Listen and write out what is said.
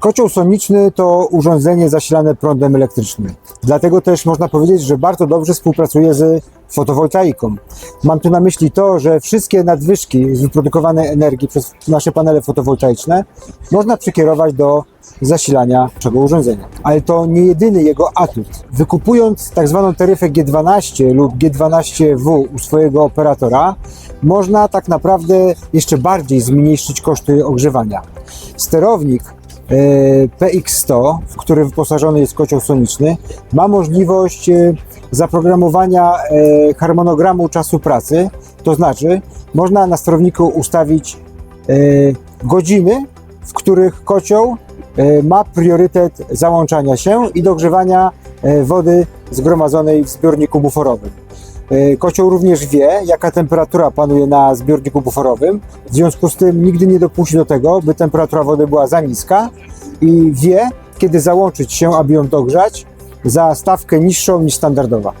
Kocioł soniczny to urządzenie zasilane prądem elektrycznym. Dlatego też można powiedzieć, że bardzo dobrze współpracuje z fotowoltaiką. Mam tu na myśli to, że wszystkie nadwyżki z wyprodukowanej energii przez nasze panele fotowoltaiczne można przekierować do zasilania naszego urządzenia. Ale to nie jedyny jego atut. Wykupując tak zwaną taryfę G12 lub G12W u swojego operatora, można tak naprawdę jeszcze bardziej zmniejszyć koszty ogrzewania. Sterownik PX100, w który wyposażony jest kocioł soniczny, ma możliwość e, zaprogramowania e, harmonogramu czasu pracy, to znaczy można na sterowniku ustawić e, godziny, w których kocioł e, ma priorytet załączania się i dogrzewania e, wody zgromadzonej w zbiorniku buforowym. E, Kocioł również wie, jaka temperatura panuje na zbiorniku buforowym, w związku z tym nigdy nie dopuści do tego, by temperatura wody była za niska i wie, kiedy załączyć się, aby ją dogrzać za stawkę niższą niż standardowa.